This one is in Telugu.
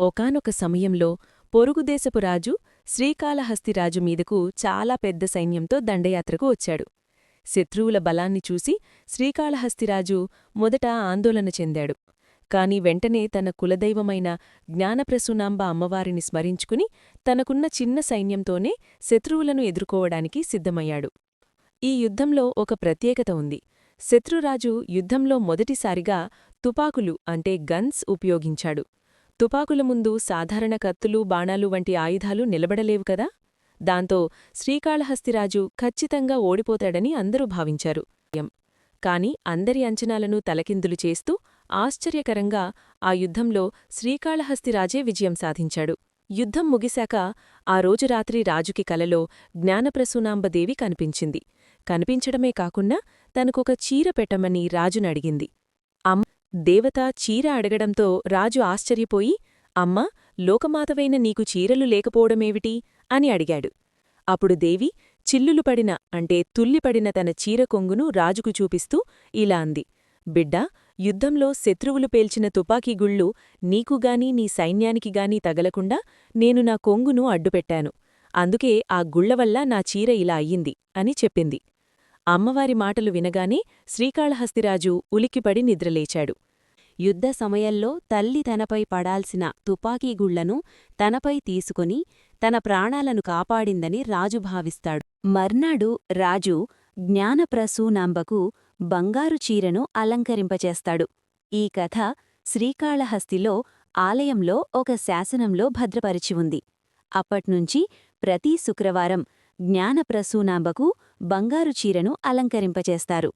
ఒకానొక సమయంలో పొరుగుదేశపు రాజు శ్రీకాళహస్తిరాజు మీదకు చాలా పెద్ద సైన్యంతో దండయాత్రకు వచ్చాడు. శత్రువుల బలాన్ని చూసి శ్రీకాళహస్తిరాజు మొదట ఆందోళన చెందాడు. కాని వెంటనే తన కులదైవమైన జ్ఞానప్రసూనాంబ అమ్మవారిని స్మరించుకుని తనకున్న చిన్న సైన్యంతోనే శత్రువులను ఎదుర్కోవడానికి సిద్ధమయ్యాడు. ఈ యుద్ధంలో ఒక ప్రత్యేకత ఉంది. శత్రురాజు యుద్ధంలో మొదటిసారిగా తుపాకులు అంటే గన్స్ ఉపయోగించాడు. తుపాకుల ముందు సాధారణ కత్తులు బాణాలు వంటి ఆయుధాలు నిలబడలేవు కదా? దాంతో శ్రీకాళహస్తిరాజు ఖచ్చితంగా ఓడిపోతాడని అందరూ భావించారు. కాని అందరి అంచనాలను తలకిందులు చేస్తూ ఆశ్చర్యకరంగా ఆ యుద్ధంలో శ్రీకాళహస్తిరాజే విజయం సాధించాడు. యుద్ధం ముగిశాక ఆ రోజు రాత్రి రాజుకి కలలో జ్ఞానప్రసూనాంబదేవి కనిపించింది. కనిపించడమే కాకుండా తనకొక చీర పెట్టమని రాజునడిగింది. దేవత చీర అడగడంతో రాజు ఆశ్చర్యపోయి అమ్మా లోకమాతవైన నీకు చీరలు లేకపోవడమేవిటి అని అడిగాడు. అప్పుడు దేవి చిల్లులు పడిన అంటే తుల్లిపడిన తన చీర కొంగును రాజుకు చూపిస్తూ ఇలా అంది. బిడ్డా యుద్ధంలో శత్రువులు పేల్చిన తుపాకీగుళ్ళు నీకుగాని నీ సైన్యానికిగాని తగలకుండా నేను నా కొంగును అడ్డుపెట్టాను. అందుకే ఆ గుళ్ళవల్ల నా చీర ఇలా అయ్యింది అని చెప్పింది. అమ్మవారి మాటలు వినగానే శ్రీకాళహస్తిరాజు ఉలిక్కిపడి నిద్రలేచాడు. యుద్ధ సమయంలో తల్లి తనపై పడాల్సిన తుపాకీగుళ్ళను తనపై తీసుకుని తన ప్రాణాలను కాపాడిందని రాజు భావిస్తాడు. మర్నాడు రాజు జ్ఞానప్రసూనాంబకు బంగారు చీరను అలంకరింపచేస్తాడు. ఈ కథ శ్రీకాళహస్తిలో ఆలయంలో ఒక శాసనంలో భద్రపరిచి ఉంది. అప్పట్నుంచి ప్రతి శుక్రవారం జ్ఞానప్రసూనాంబకు బంగారు చీరను అలంకరింపచేస్తారు.